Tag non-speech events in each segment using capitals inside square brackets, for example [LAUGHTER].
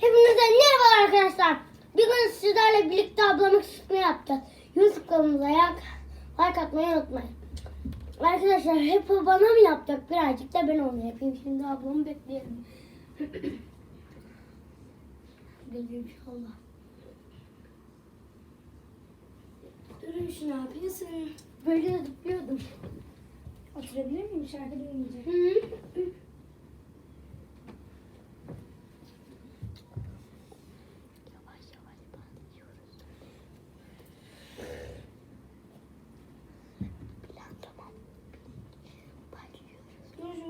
Hepinize merhaba arkadaşlar. Bugün sizlerle birlikte ablamın kısmını yapacağız. YouTube kanalımıza like, like atmayı unutmayın. Arkadaşlar hep o bana mı yapacak? Birazcık da ben onu yapayım. Şimdi ablamı bekleyelim. [COUGHS] Geliyor inşallah. Duruş ne yapıyorsun? Böyle de zıplıyordum. Oturabilir miyim? Şarkı dinleyeceğim. Hı. Duruş [COUGHS]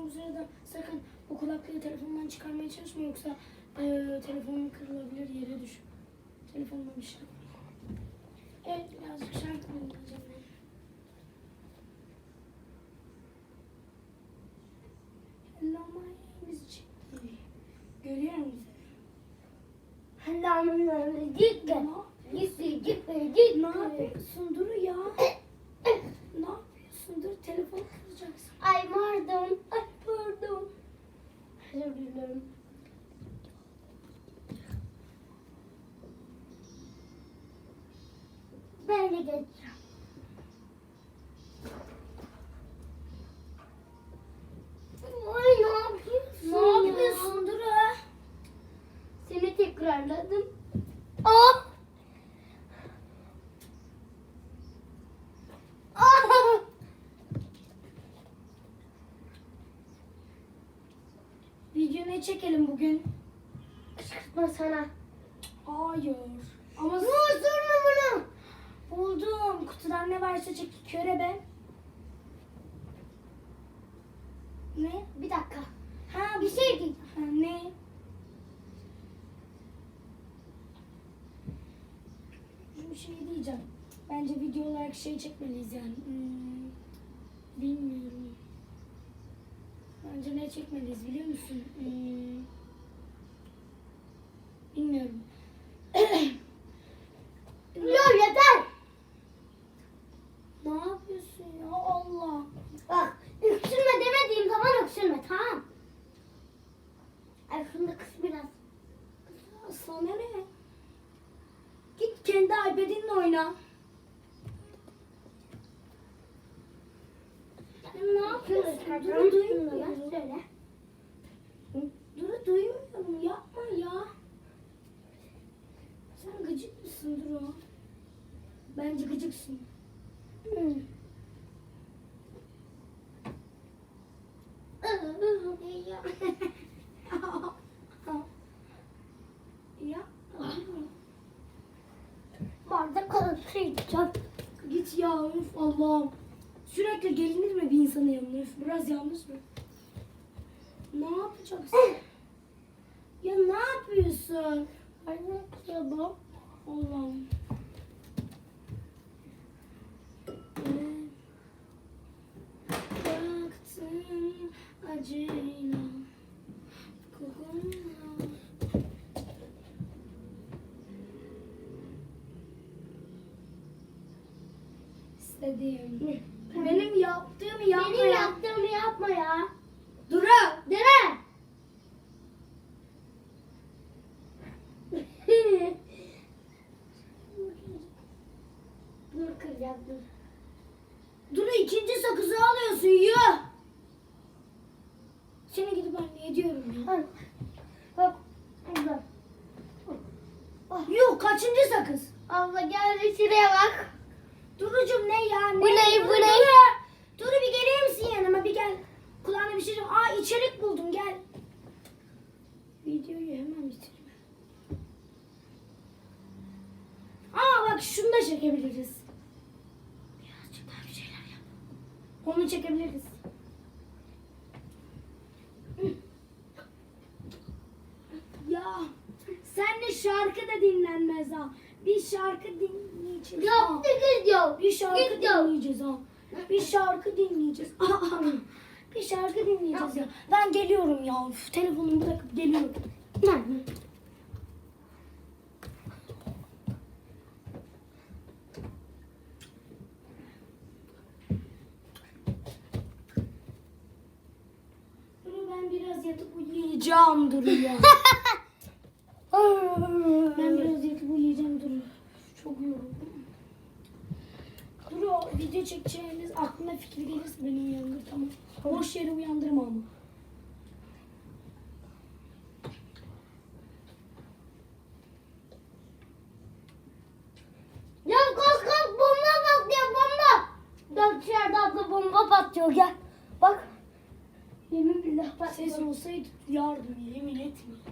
bu sırada sakın o telefondan çıkarmaya çalışma yoksa e, telefonun kırılabilir yere düşüp telefondan bir şey. Evet birazcık şarkı dinleyeceğim ben. Hello my name is Chicky. Görüyor musun? Helal Gitti. Gitti. Gitti. Ne Gitti. yapıyorsun Duru ya? ne yapıyorsun? Dur telefonu kıracaksın. Ay pardon. Ay pardon. Özür dilerim. Ben de geçeceğim. Ay ne yapıyorsun Ne ya? yapıyorsun Duru? Seni tekrarladım. Aa! Aa! Video çekelim bugün? Kışkırtma sana. Hayır. Ama Ne sorma bunu? buldum. Kutudan ne varsa çek. Körebe. Ne? Bir dakika. Ha Bir şey değil. Ha, ne? Bir şey diyeceğim. Bence video olarak şey çekmeliyiz yani. Hmm, bilmiyorum. Ne çekmeliyiz biliyor musun? Hmm, bilmiyorum. [COUGHS] Yok yeter. Ne yapıyorsun ya Allah? Bak öksürme demediğim zaman öksürme tamam. Ay şunu da kıs biraz. Sana ne? Git kendi iPad'inle oyna. Ya ne yapıyorsun? Duru duymuyorum. Söyle. Duru duymuyorum. Yapma ya. Sen gıcık mısın Duru? Bence gıcıksın. Hı. ya. Bardak kalıntı içeceğim. Git ya Allah'ım. Sürekli gelinir mi bir insanın yanına? Biraz yanlış mı? Ne yapacaksın? ya ne yapıyorsun? Ay ne yapıyor Allah'ım. Baktım acıyla kokunla. İstediğim. Benim yaptığımı yapma Benim ya. yaptığımı yapma ya. Duru. Dene. [LAUGHS] Dur kıracağım dur. Duru ikinci sakızı alıyorsun yuh. Seni gidip anneye diyorum ya. Bak. Burada. Yuh kaçıncı sakız? Abla gel şuraya bak. Durucum ne ya? Ne? Bu ne, bu ne? Duru. Bir gelir misin yanıma bir gel. Kulağına bir şey diyeceğim. Aa içerik buldum gel. Videoyu hemen bitireyim. Aa bak şunu da çekebiliriz. Birazcık daha bir şeyler yap. Onu çekebiliriz. Ya sen de şarkı da dinlenmez ha. Bir şarkı dinleyeceğiz. Yaptı kız yok. Bir şarkı yok. dinleyeceğiz ha. Bir şarkı dinleyeceğiz. [LAUGHS] bir şarkı dinleyeceğiz ya. Ben geliyorum ya. Üf, telefonumu bırakıp geliyorum. Dur ben biraz yatıp uyuyacağım duruyor. [LAUGHS] çok yoruldum. Dur o video çekeceğiniz aklına fikir gelirse beni uyandır tamam. Boş yere uyandırma ama. Ya kalk kalk bomba patlıyor bomba. Bak dışarıda abla bomba patlıyor gel. Bak. Yemin billah patlıyor. Ses olsaydı yardım yemin etmiyorum.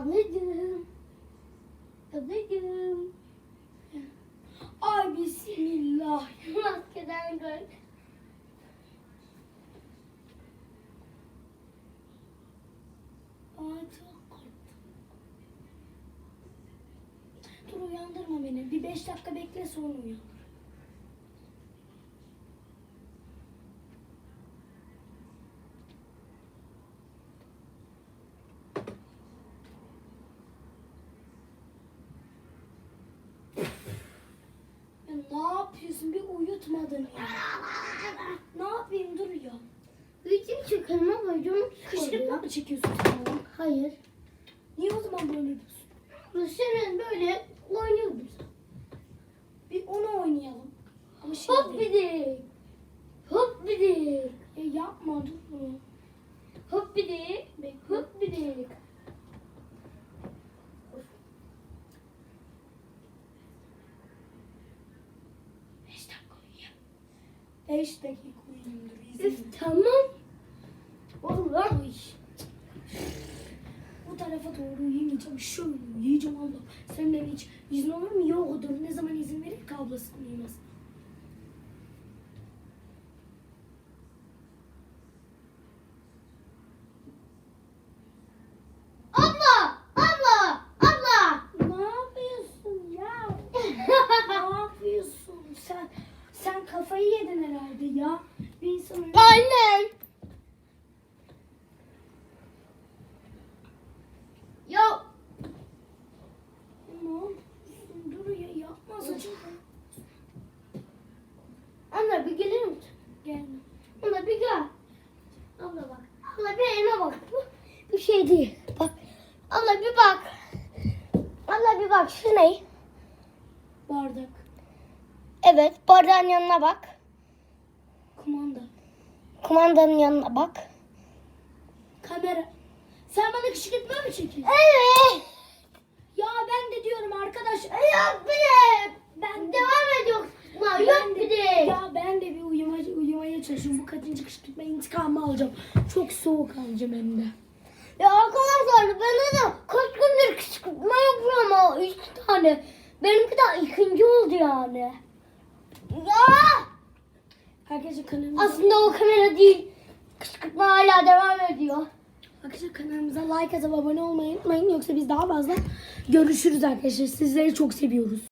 Ablacığım. Ablacığım. Ay bismillah. Maskeden gör. Ay çok korktum. Dur uyandırma beni. Bir beş dakika bekle sonra uyan. Ya ne yapıyorsun? Bir uyutmadın ya. ne yapayım dur ya. Bütün çıkarma bacım Kışkırtma mı çekiyorsun sen bana? Hayır. Niye o zaman böyle yapıyorsun? Senin böyle oynuyoruz. Bir onu oynayalım. Ama şimdi. Hop bidik. Hop bidik. E yapma dur. Hop bidik. 5 dakika uyuyayım dur. Üf, tamam. Oğlum. Bu tarafa doğru yiyeceğim. Şöyle yiyeceğim Allah. Senden hiç izin olur mu? Yok olur. Ne zaman izin verir ki ablası uyumaz. Değil. Bak. Abla bir bak. Abla bir bak. Şu ne? Bardak. Evet. Bardağın yanına bak. Kumanda. Kumandanın yanına bak. Kamera. Sen bana kışkırtma mı çekiyorsun? Evet. Ya ben de diyorum arkadaş. Yok bir de. Ben Devam ediyor. Yok Ben de, bir de. ya ben de bir uyuma, uyumaya çalışıyorum. Bu kaçıncı kışkırtma intikamı alacağım. Çok soğuk alacağım hem de. Ya arkadaşlar bana da kaç gündür kışkırtma yapıyor ama üç tane. Benimki de ikinci oldu yani. Ya Arkadaşlar kanalımıza, aslında o kamera değil. Kışkırtma hala devam ediyor. arkadaşlar kanalımıza like atıp abone olmayı unutmayın. Yoksa biz daha fazla görüşürüz arkadaşlar. Sizleri çok seviyoruz.